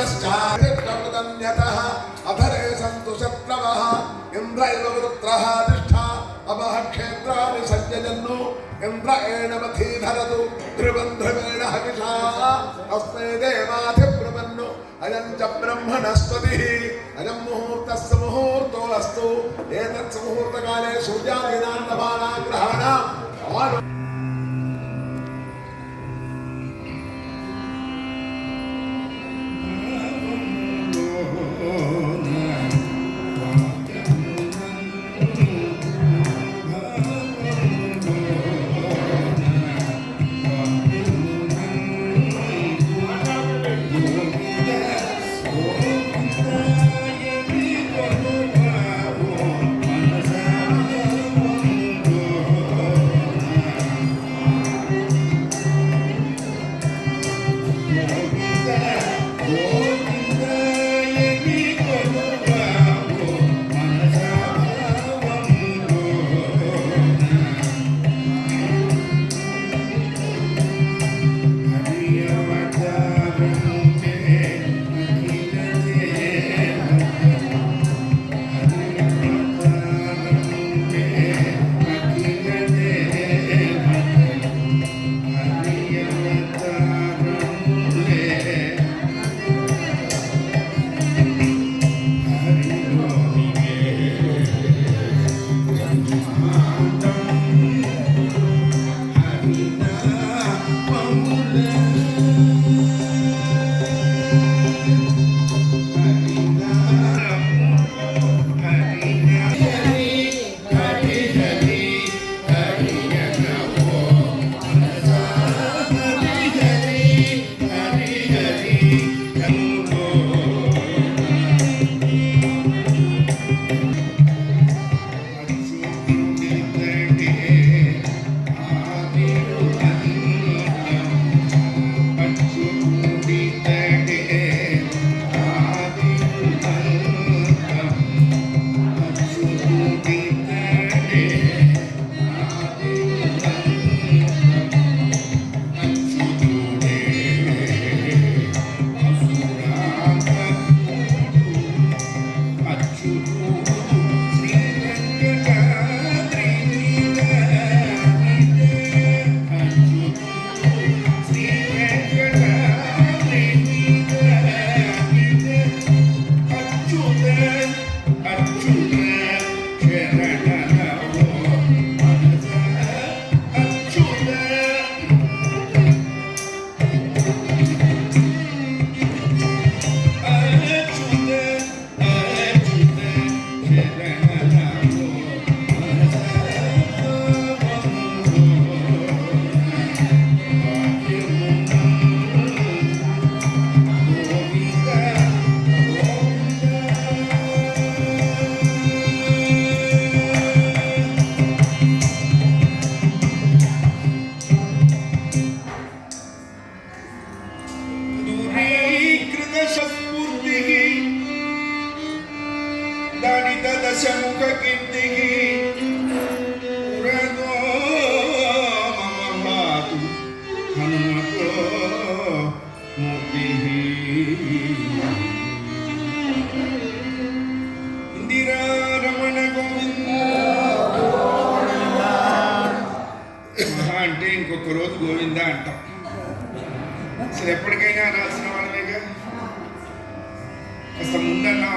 పునశ్చాధిష్ఠమృతన్యత అధరే సంతు శప్లవ ఇంద్ర ఇవ వృత్ర తిష్ట అపహ క్షేత్రాన్ని సంజయన్ను ఇంద్ర ఏణమధీధరదు ధ్రువం ధ్రువేణ హవిషా అస్మే దేవాధిబ్రువన్ను అయం చ బ్రహ్మణస్పతి అయం ముహూర్త ముహూర్తో అస్తు ఏతత్ ముహూర్తకాలే సూర్యాదీనాన్నమానా గ్రహాణ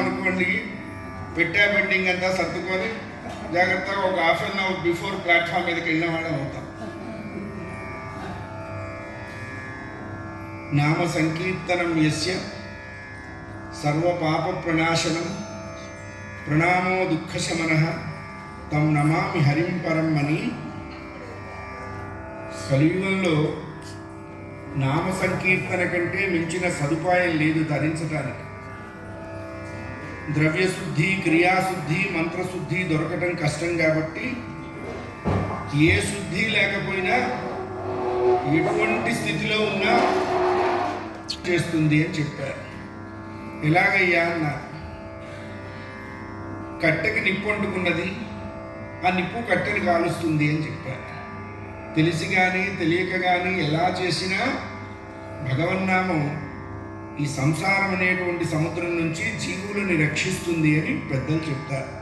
అనుకోండి పెట్టా పెండింగ్ అంతా సర్దుకొని జాగ్రత్తగా ఒక half an hour before platform మీదకి వెళ్ళిన అవుతాం. నామ సంకీర్తనం యస్య సర్వ పాప ప్రణాశనం ప్రణామో దుఃఖశమన తం నమామి హరిం పరం అని కలియుగంలో నామ సంకీర్తన కంటే మించిన సదుపాయం లేదు ధరించడానికి ద్రవ్యశుద్ధి క్రియాశుద్ధి మంత్రశుద్ధి దొరకటం కష్టం కాబట్టి ఏ శుద్ధి లేకపోయినా ఎటువంటి స్థితిలో ఉన్నా చేస్తుంది అని చెప్పారు. ఎలాగయ్యా అన్నారు కట్టెకి నిప్పు అంటుకున్నది ఆ నిప్పు కట్టెని కాలుస్తుంది అని చెప్పారు. తెలిసి కానీ తెలియక కానీ ఎలా చేసినా భగవన్నామం ఈ సంసారం అనేటువంటి సముద్రం నుంచి జీవులని రక్షిస్తుంది అని పెద్దలు చెప్తారు.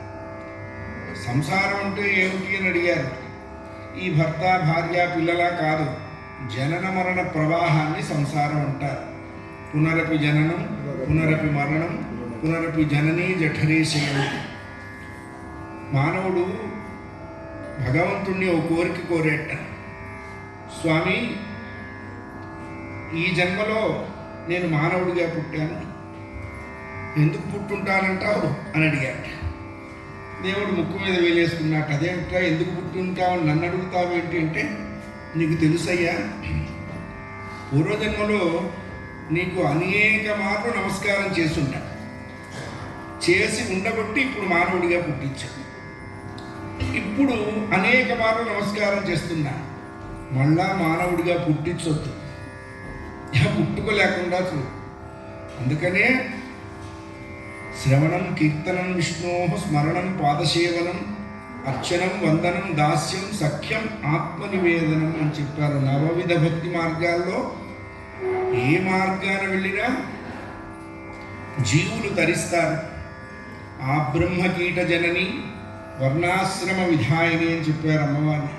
సంసారం అంటే ఏమిటి అని అడిగారు. ఈ భర్త భార్య పిల్లల కాదు జనన మరణ ప్రవాహాన్ని సంసారం అంటారు. పునరపి జననం పునరపి మరణం పునరపి జననీ జఠరీ మానవుడు భగవంతుణ్ణి ఓ కోరిక కోరేట. స్వామి ఈ జన్మలో నేను మానవుడిగా పుట్టాను. ఎందుకు పుట్టుంటానంటావు? అని అడిగాడు. దేవుడు ముక్కు మీద వేలేసుకున్నాడు. అదేమిట్రా ఎందుకు పుట్టుంటావు? అని నన్ను అడుగుతావు ఏంటి అంటే నీకు తెలుసయ్యా పూర్వజన్మలో నీకు అనేక మార్లు నమస్కారం చేసుంటా చేసి ఉండబట్టి ఇప్పుడు మానవుడిగా పుట్టించాడు ఇప్పుడు అనేక మార్లు నమస్కారం చేస్తున్నా. మళ్ళా మానవుడిగా పుట్టించొద్దు. పుట్టుకోలేకుండా చూడు. అందుకనే శ్రవణం కీర్తనం విష్ణో స్మరణం పాదసేవనం అర్చనం వందనం దాస్యం సఖ్యం ఆత్మనివేదనం అని చెప్పారు. నవవిధ భక్తి మార్గాల్లో ఏ మార్గాన వెళ్ళినా జీవులు తరిస్తారు. ఆ బ్రహ్మకీట జనని వర్ణాశ్రమ విధాయని అని చెప్పారు అమ్మవారిని.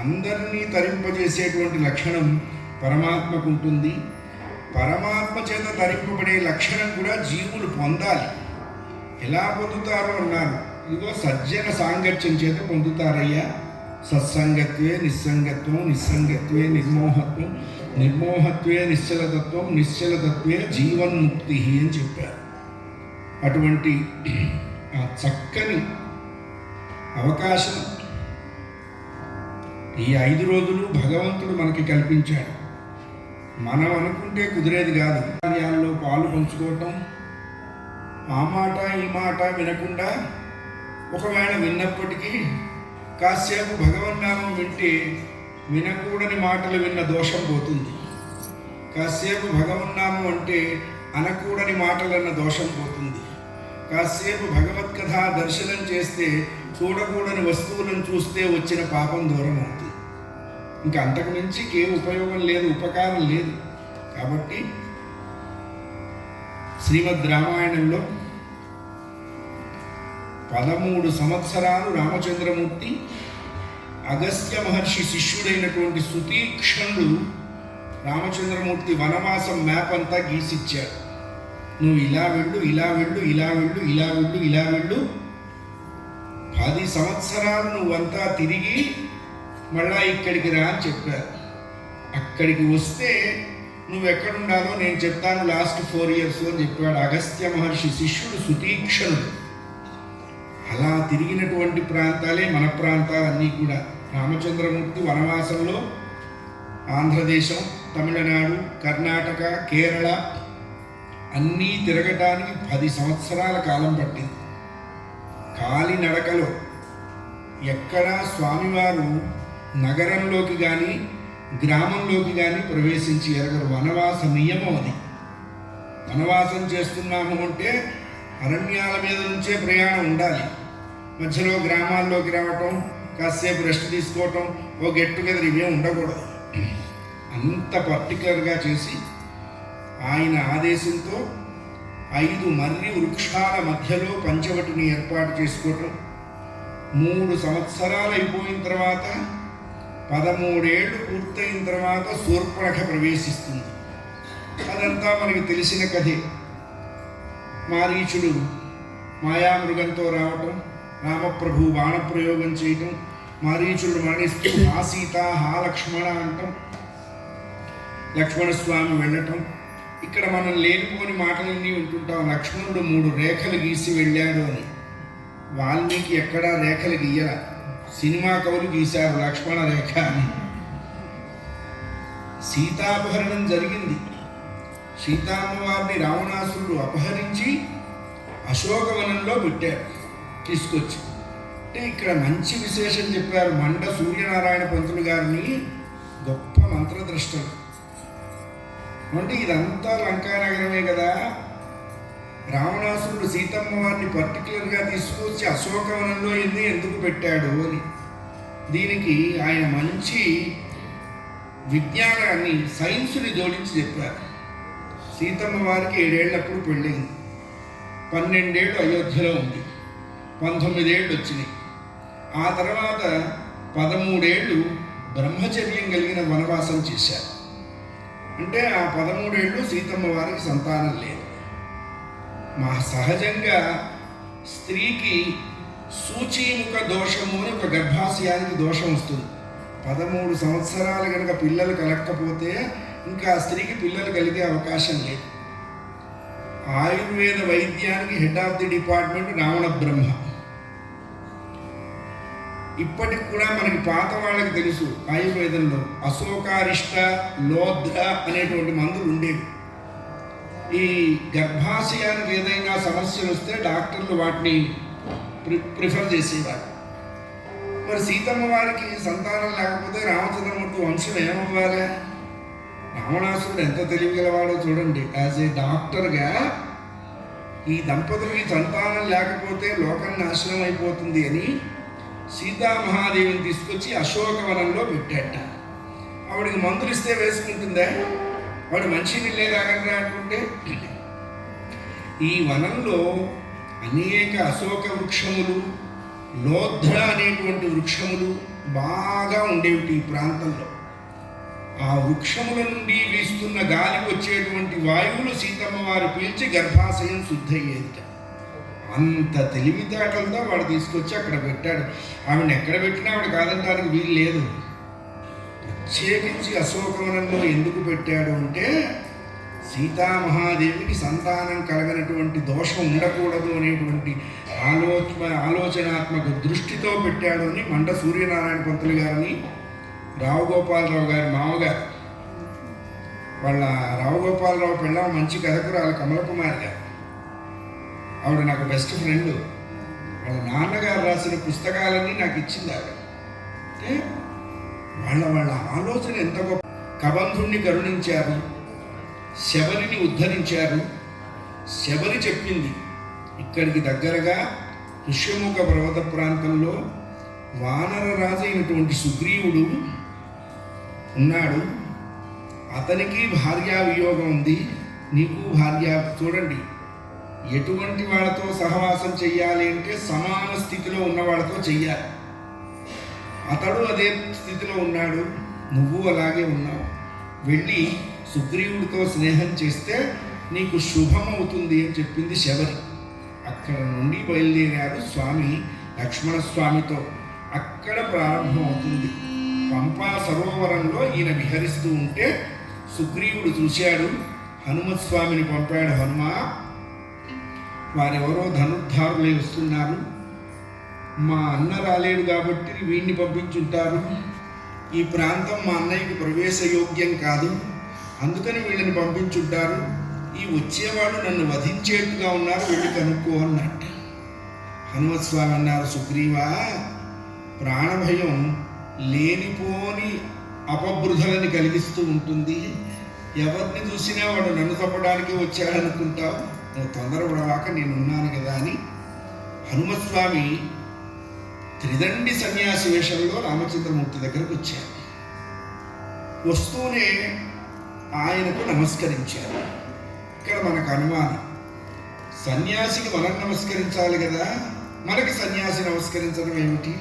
అందరినీ తరింపజేసేటువంటి లక్షణం పరమాత్మకు ఉంటుంది పరమాత్మ చేత ధరింపబడే లక్షణం కూడా జీవులు పొందాలి. ఎలా పొందుతారు అన్నారు ఇదిగో సజ్జన సాంగత్యం చేత పొందుతారయ్యా. సత్సంగత్వే నిస్సంగత్వం నిస్సంగత్వే నిర్మోహత్వం నిర్మోహత్వే నిశ్చలతత్వం నిశ్చలతత్వే జీవన్ముక్తి అని చెప్పారు. అటువంటి ఆ చక్కని అవకాశం ఈ ఐదు రోజులు భగవంతుడు మనకి కల్పించాడు. మనం అనుకుంటే కుదిరేది కాదు. కార్యాల్లో పాలు పంచుకోవటం ఆ మాట ఈ మాట వినకుండా ఒకవేళ విన్నప్పటికీ కాసేపు భగవన్నామం వింటే వినకూడని మాటలు విన్న దోషం పోతుంది. కాసేపు భగవన్నామం అంటే అనకూడని మాటలన్న దోషం పోతుంది. కాసేపు భగవత్కథ దర్శనం చేస్తే చూడకూడని వస్తువులను చూస్తే వచ్చిన పాపం దూరం అవుతుంది ఇంకా అంతకు మించి ఏ ఉపయోగం లేదు ఉపకారం లేదు. కాబట్టి శ్రీమద్ రామాయణంలో పదమూడు సంవత్సరాలు రామచంద్రమూర్తి అగస్త్య మహర్షి శిష్యుడైనటువంటి సుతీక్షణుడు రామచంద్రమూర్తి వనవాసం మ్యాప్ అంతా గీసిచ్చాడు నువ్వు ఇలా వెళ్ళు ఇలా వెళ్ళు ఇలా వెళ్ళు ఇలా వెళ్ళు ఇలా వెళ్ళు. పది సంవత్సరాలు నువ్వంతా తిరిగి మళ్ళా ఇక్కడికి రా అని చెప్పారు. అక్కడికి వస్తే నువ్వు ఎక్కడుండాలో నేను చెప్తాను లాస్ట్ ఫోర్ ఇయర్స్ అని చెప్పాడు అగస్త్య మహర్షి శిష్యుడు సుతీక్షణుడు. అలా తిరిగినటువంటి ప్రాంతాలే మన ప్రాంతాలన్నీ కూడా. రామచంద్రమూర్తి వనవాసంలో ఆంధ్రదేశం తమిళనాడు కర్ణాటక కేరళ అన్నీ తిరగటానికి పది సంవత్సరాల కాలం పట్టింది. కాలినడకలో ఎక్కడా స్వామివారు నగరంలోకి కానీ గ్రామంలోకి కానీ ప్రవేశించి ఎరగరు. వనవాస నియమం అది. వనవాసం చేస్తున్నాము అంటే అరణ్యాల మీద నుంచే ప్రయాణం ఉండాలి. మధ్యలో గ్రామాల్లోకి రావటం కాసేపు రెస్ట్ తీసుకోవటం ఓ గెట్ టుగెదర్ ఇవే ఉండకూడదు. అంత పర్టికులర్గా చేసి ఆయన ఆదేశంతో ఐదు మర్రి వృక్షాల మధ్యలో పంచవటిని ఏర్పాటు చేసుకోవటం. మూడు సంవత్సరాలు అయిపోయిన తర్వాత పదమూడేళ్ళు పూర్తయిన తర్వాత శూర్పణఖ ప్రవేశిస్తుంది. అదంతా మనకి తెలిసిన కథే. మారీచుడు మాయామృగంతో రావటం రామప్రభు బాణప్రయోగం చేయటం మారీచుడు మరణిస్తూ హా సీత హా లక్ష్మణ అంటాం. లక్ష్మణస్వామి వెళ్ళటం. ఇక్కడ మనం లేనిపోని మాటలన్నీ వింటుంటాం. లక్ష్మణుడు మూడు రేఖలు గీసి వెళ్ళాడు అని. వాల్మీకి ఎక్కడా రేఖలు గీయల. సినిమా కవులు గీశారు లక్ష్మణ రేఖ అని. సీతాపహరణం జరిగింది. సీతామ్మవారిని రావణాసురుడు అపహరించి అశోకవనంలో పెట్టారు తీసుకొచ్చి. అంటే ఇక్కడ మంచి విశేషం చెప్పారు మండ సూర్యనారాయణ పంతులు గారిని గొప్ప మంత్రద్రష్టలు. అంటే ఇదంతా లంకానగరమే కదా. రావణాసురుడు సీతమ్మ వారిని పర్టికులర్గా తీసుకొచ్చి అశోకవనంలో ఇది ఎందుకు పెట్టాడు అని. దీనికి ఆయన మంచి విజ్ఞానాన్ని సైన్స్ని జోడించి చెప్పారు. సీతమ్మ వారికి ఏడేళ్ళప్పుడు పెళ్ళింది పన్నెండేళ్ళు అయోధ్యలో ఉంది. పంతొమ్మిదేళ్ళు వచ్చినాయి. ఆ తర్వాత పదమూడేళ్ళు బ్రహ్మచర్యం కలిగిన వనవాసం చేశారు. అంటే ఆ పదమూడేళ్ళు సీతమ్మ వారికి సంతానం లేదు. మా సహజంగా స్త్రీకి సూచీముఖ దోషము అని ఒక గర్భాశయానికి దోషం వస్తుంది. పదమూడు సంవత్సరాలు కనుక పిల్లలు కలగకపోతే ఇంకా స్త్రీకి పిల్లలు కలిగే అవకాశం లేదు. ఆయుర్వేద వైద్యానికి head of the department Ravana Brahma. ఇప్పటికి కూడా మనకి పాత వాళ్ళకి తెలుసు ఆయుర్వేదంలో అశోకారిష్ట లోద్ర అనేటువంటి మందులు ఉండేవి. ఈ గర్భాశయానికి ఏదైనా సమస్యలు వస్తే డాక్టర్లు వాటిని ప్రి ప్రిఫర్ చేసేవారు. మరి సీతమ్మ వారికి సంతానం లేకపోతే రామచంద్రమూర్తి వంశం ఏమవ్వాలి? రావణాసురుడు ఎంత తెలివిగలవాడో చూడండి. యాజ్ ఏ డాక్టర్గా ఈ దంపతులకి సంతానం లేకపోతే లోకం నాశనం అయిపోతుంది అని సీతామహాదేవిని తీసుకొచ్చి అశోకవనంలో పెట్టాట. ఆవిడకి మందులు ఇస్తే వేసుకుంటుందా? వాడు మంచి నీళ్ళే తాగండి అనుకుంటే? ఈ వనంలో అనేక అశోక వృక్షములు లోధ్ర అనేటువంటి వృక్షములు బాగా ఉండేవి ఈ ప్రాంతంలో. ఆ వృక్షముల నుండి వీస్తున్న గాలి వచ్చేటువంటి వాయువులు సీతమ్మ వారు పీల్చి గర్భాశయం శుద్ధయ్యేదిట. అంత తెలివితేటలతో వాడు తీసుకొచ్చి అక్కడ పెట్టాడు. ఆవిడని ఎక్కడ పెట్టినా ఆవిడ కాదంటానికి వీలు లేదు. ప్రత్యేకించి అశోకవనంలో ఎందుకు పెట్టాడు అంటే సీతామహాదేవికి సంతానం కలగనటువంటి దోషం ఉండకూడదు అనేటువంటి ఆలోచన ఆలోచనాత్మక దృష్టితో పెట్టాడు అని మండ సూర్యనారాయణ పంతులు గారిని రావు గోపాలరావు గారి మామగారు. వాళ్ళ రావు గోపాలరావు పిల్ల మంచి కథకురాలు కమలకుమారి గారు. ఆవిడ నాకు బెస్ట్ ఫ్రెండ్ వాళ్ళ నాన్నగారు రాసిన పుస్తకాలన్నీ నాకు ఇచ్చింది ఆవిడ. అంటే వాళ్ళ వాళ్ళ ఆలోచన ఎంత గొప్ప కబంధుణ్ణి కరుణించారు. శబరిని ఉద్ధరించారు. శబరి చెప్పింది ఇక్కడికి దగ్గరగా ఋష్యముఖ పర్వత ప్రాంతంలో వానర రాజు అయినటువంటి సుగ్రీవుడు ఉన్నాడు. అతనికి భార్యా వియోగం ఉంది. నీకు భార్య చూడండి. ఎటువంటి వాళ్ళతో సహవాసం చెయ్యాలి అంటే సమాన స్థితిలో ఉన్న వాళ్ళతో చెయ్యాలి. అతడు అదే స్థితిలో ఉన్నాడు. నువ్వు అలాగే ఉన్నావు. వెళ్ళి సుగ్రీవుడితో స్నేహం చేస్తే నీకు శుభం అవుతుంది అని చెప్పింది శబరి. అక్కడ నుండి బయలుదేరాడు స్వామి లక్ష్మణ స్వామితో అక్కడ ప్రారంభం అవుతుంది పంపా సరోవరంలో ఈయన విహరిస్తూ ఉంటే సుగ్రీవుడు చూశాడు. హనుమత్ స్వామిని పంపాడు హనుమ. వారెవరో ధనుర్ధారులే వస్తున్నారు. మా అన్న రాలేడు కాబట్టి వీడిని పంపించుంటారు. ఈ ప్రాంతం మా అన్నయ్యకి ప్రవేశయోగ్యం కాదు. అందుకని వీళ్ళని పంపించుంటారు. ఈ వచ్చేవాడు నన్ను వధించేట్టుగా ఉన్నారు వెళ్ళి కనుక్కో అన్నట్ట. హనుమత్స్వామి అన్నారు సుగ్రీవా ప్రాణభయం లేనిపోని అపబృధలని కలిగిస్తూ ఉంటుంది. ఎవరిని చూసినా వాడు నన్ను తప్పడానికి వచ్చాడనుకుంటావు. నువ్వు తొందరపడవాక నేనున్నాను కదా అని హనుమస్వామి త్రిదండి సన్యాసి వేషంలో రామచంద్రమూర్తి దగ్గరకు వచ్చారు. వస్తూనే ఆయనకు నమస్కరించారు. ఇక్కడ మనకు అనుమానం. సన్యాసికి మనం నమస్కరించాలి కదా? మనకి సన్యాసి నమస్కరించడం ఏమిటి?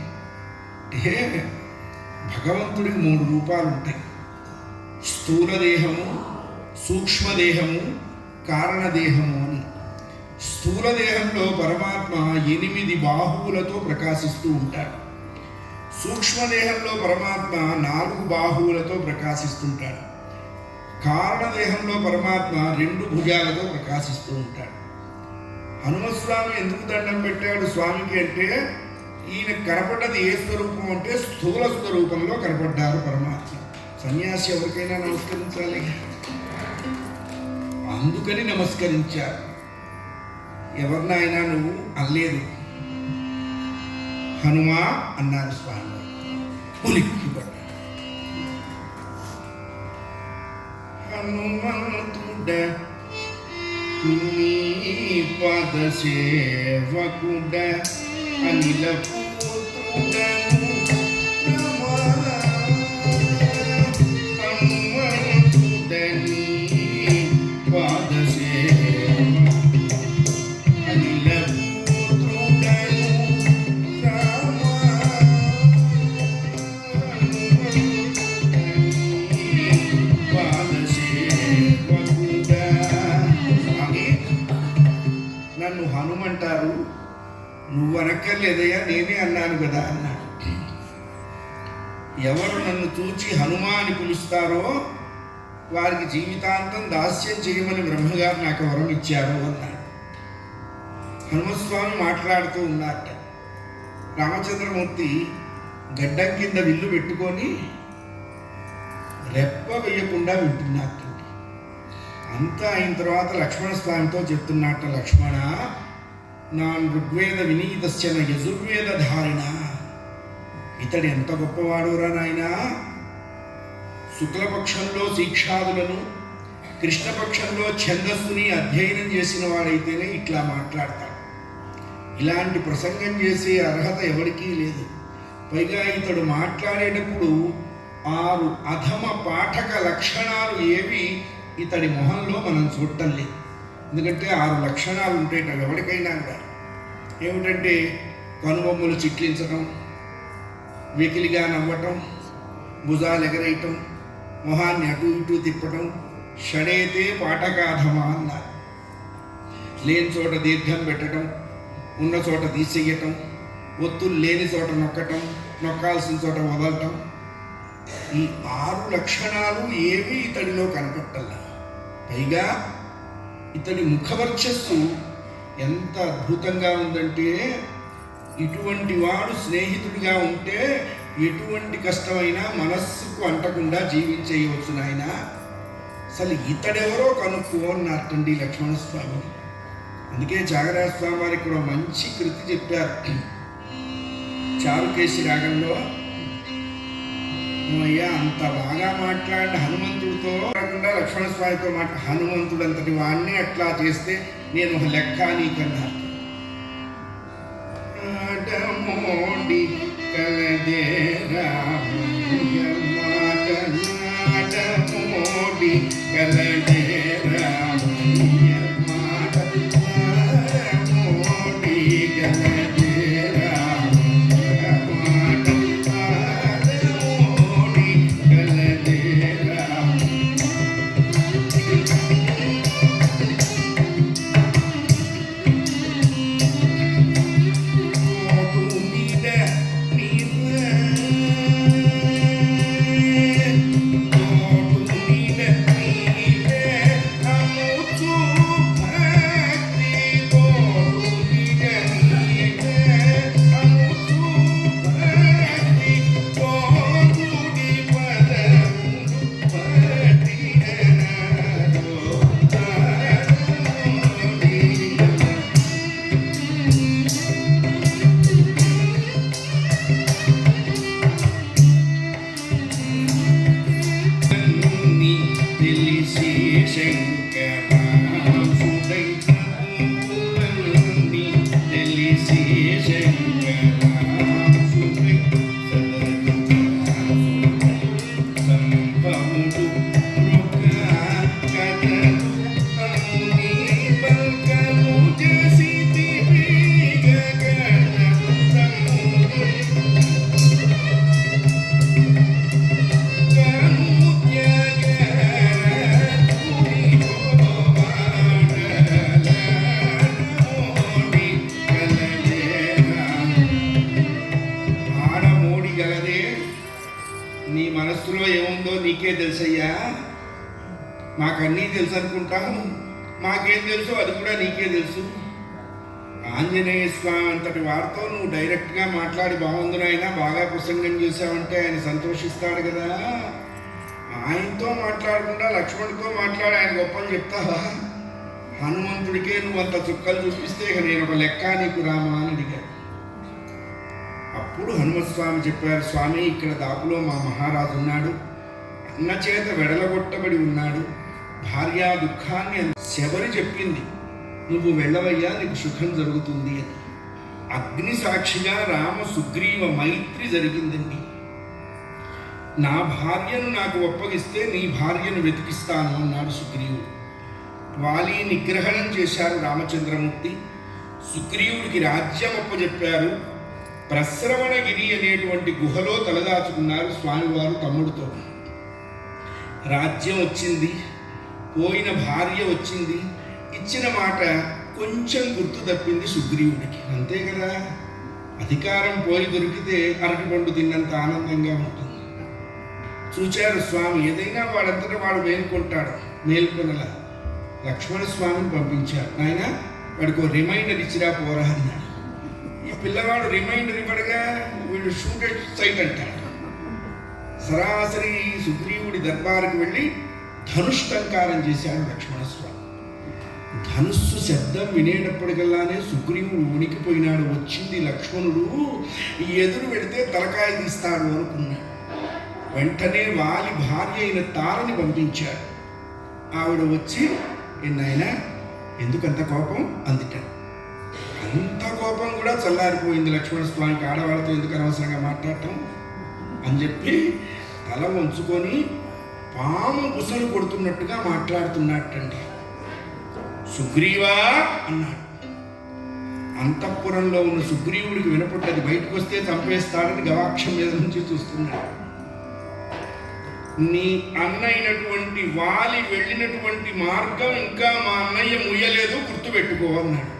అంటే భగవంతుడికి మూడు రూపాలు ఉంటాయి. స్థూలదేహము సూక్ష్మదేహము కారణదేహము స్థూల దేహంలో పరమాత్మ ఎనిమిది బాహువులతో ప్రకాశిస్తూ ఉంటాడు. సూక్ష్మదేహంలో పరమాత్మ నాలుగు బాహువులతో ప్రకాశిస్తుంటాడు. కారణదేహంలో పరమాత్మ రెండు భుజాలతో ప్రకాశిస్తూ ఉంటాడు. హనుమస్వామి ఎందుకు దండం పెట్టాడు స్వామికి అంటే ఈయన కనపడ్డది ఏ స్వరూపం అంటే స్థూల స్వరూపంలో కనపడ్డారు పరమాత్మ. సన్యాసి ఎవరికైనా నమస్కరించాలి. అందుకని నమస్కరించారు. ఎవరినైనా నువ్వు అల్లేదు హనుమా అన్నారు స్వామి. ఉలిక్కిపడ్డాడు హనుమంతుడ నీ పద సేవకుడ అనిల పుత్రుడను అనక్కర్లేదయ్యా నేనే అన్నాను కదా. అన్నాడు ఎవరు నన్ను చూచి హనుమా అని పిలుస్తారో వారికి జీవితాంతం దాస్యం చేయమని బ్రహ్మగారు నాకు వరం ఇచ్చారు అన్నాడు. హనుమస్వామి మాట్లాడుతూ ఉన్నారట. రామచంద్రమూర్తి గడ్డం కింద విల్లు పెట్టుకొని రెప్ప వేయకుండా వింటున్నట్టు అంతా అయిన తర్వాత లక్ష్మణ స్వామితో చెప్తున్నట్ట లక్ష్మణ నా ఋగ్వేద వినీతశ్చన యజుర్వేద ధారిణ ఇతడు ఎంత గొప్పవాడురా నాయనా? శుక్లపక్షంలో శిక్షాదులను కృష్ణపక్షంలో ఛందస్సుని అధ్యయనం చేసిన వాడైతేనే ఇట్లా మాట్లాడతాడు. ఇలాంటి ప్రసంగం చేసే అర్హత ఎవరికీ లేదు. పైగా ఇతడు మాట్లాడేటప్పుడు ఆరు అధమ పాఠక లక్షణాలు ఏవి ఇతడి మొహంలో మనం చూడటం లేదు. ఎందుకంటే ఆరు లక్షణాలు ఉంటాయి ఎవరికైనా కూడా. ఏమిటంటే కనుబొమ్మలు చిట్లించడం వెకిలిగా నవ్వటం భుజాలు ఎగరేయటం మొహాన్ని అటు ఇటు తిప్పటం షడేతే పాటకాధమా అన్నారు. లేని చోట దీర్ఘం పెట్టడం ఉన్న చోట తీసేయటం ఒత్తులు లేని చోట నొక్కటం నొక్కాల్సిన చోట వదలటం ఈ ఆరు లక్షణాలు ఏమీ ఇతడిలో కనపట్టల్లా. పైగా ఇతడి ముఖవర్చస్సు ఎంత అద్భుతంగా ఉందంటే ఇటువంటి వాడు స్నేహితుడిగా ఉంటే ఎటువంటి కష్టమైనా మనస్సుకు అంటకుండా జీవించేయవచ్చు నాయన. అసలు ఇతడెవరో కనుక్కో అన్నారటండి లక్ష్మణస్వామి. అందుకే జాగరాజ స్వామి వారికి కూడా మంచి కృతి చెప్పారు. చారుకేశి రాగంలో అయ్యా అంత బాగా మాట్లాడిన హనుమంతుడితో కాకుండా లక్ష్మణ స్వామితో మాట హనుమంతుడు అంతటి వాడిని అట్లా చేస్తే నేను ఒక లెక్క నీకన్నా ఆడమోడి కలదే రామయ్య కలదే తెలుసు అనుకుంటాము మాకేం తెలుసో అది కూడా నీకే తెలుసు. ఆంజనేయ స్వామి అంతటి వారితో నువ్వు డైరెక్ట్గా మాట్లాడి బాగుంది నాయనా బాగా ప్రసంగం చేశావంటే ఆయన సంతోషిస్తాడు కదా. ఆయనతో మాట్లాడకుండా లక్ష్మణ్తో మాట్లాడి ఆయన గొప్పలు చెప్తావా? హనుమంతుడికే నువ్వు అంత చుక్కలు చూపిస్తే ఇక నేను ఒక లెక్క నీకు రామా అని అడిగాడు అప్పుడు హనుమస్వామి చెప్పారు స్వామి ఇక్కడ దాపులో మా మహారాజు ఉన్నాడు అన్న చేత వెడలగొట్టబడి ఉన్నాడు. భార్య దుఃఖాన్ని శబరి చెప్పింది. నువ్వు వెళ్ళవయ్యా నీకు సుఖం జరుగుతుంది అని. అగ్ని సాక్షిగా రామ సుగ్రీవ మైత్రి జరిగిందండి. నా భార్యను నాకు ఒప్పగిస్తే నీ భార్యను వెతికిస్తాను అన్నాడు సుగ్రీవుడు. వాలి నిగ్రహణం చేశారు రామచంద్రమూర్తి. సుగ్రీవుడికి రాజ్యం అప్పచెప్పారు ప్రశ్రవణగిరి అనేటువంటి గుహలో తలదాచుకున్నారు స్వామివారు తమ్ముడితో. రాజ్యం వచ్చింది. పోయిన భార్య వచ్చింది. ఇచ్చిన మాట కొంచెం గుర్తు తప్పింది సుగ్రీవుడికి. అంతే కదా? అధికారం పోయి దొరికితే అరటిపండు తిన్నంత ఆనందంగా ఉంటుంది. చూచారు స్వామి ఏదైనా వాడంతటా వాడు మేల్కొంటాడు మేల్కొనల. లక్ష్మణ స్వామిని పంపించారు. నాయన వాడికి ఒక రిమైండర్ ఇచ్చిరా పోరా అన్నాడు. ఈ పిల్లవాడు రిమైండర్ ఇవ్వడగా వీడు షూటెడ్ సైట్ అంటాడు. సరాసరి సుగ్రీవుడి దర్బారుకి వెళ్ళి ధనుష్టంకారం చేశాడు లక్ష్మణస్వామి. ధనుస్సు శబ్దం వినేటప్పటికల్లానే సుగ్రీవుడు ఉనికిపోయినాడు వచ్చింది లక్ష్మణుడు ఈ ఎదురు పెడితే తలకాయ తీస్తాడు అనుకున్నాడు. వెంటనే వాలి భార్య అయిన తారని పంపించాడు. ఆవిడ వచ్చి నాయన ఎందుకంత కోపం? అందుట అంత కోపం కూడా చల్లారిపోయింది లక్ష్మణ స్వామికి ఆడవాళ్ళతో ఎందుకు అనవసరంగా మాట్లాడటం? అని చెప్పి తల వంచుకొని పాము బుసలు కొడుతున్నట్టుగా మాట్లాడుతున్నట్టండి సుగ్రీవా అన్నాడు. అంతఃపురంలో ఉన్న సుగ్రీవుడికి వినపడ్డది బయటకు వస్తే చంపేస్తాడని గవాక్షం మీద నుంచి చూస్తున్నాడు. నీ అన్నైనటువంటి వాలి వెళ్ళినటువంటి మార్గం ఇంకా మా అన్నయ్య ముయ్యలేదు గుర్తుపెట్టుకో అన్నాడు.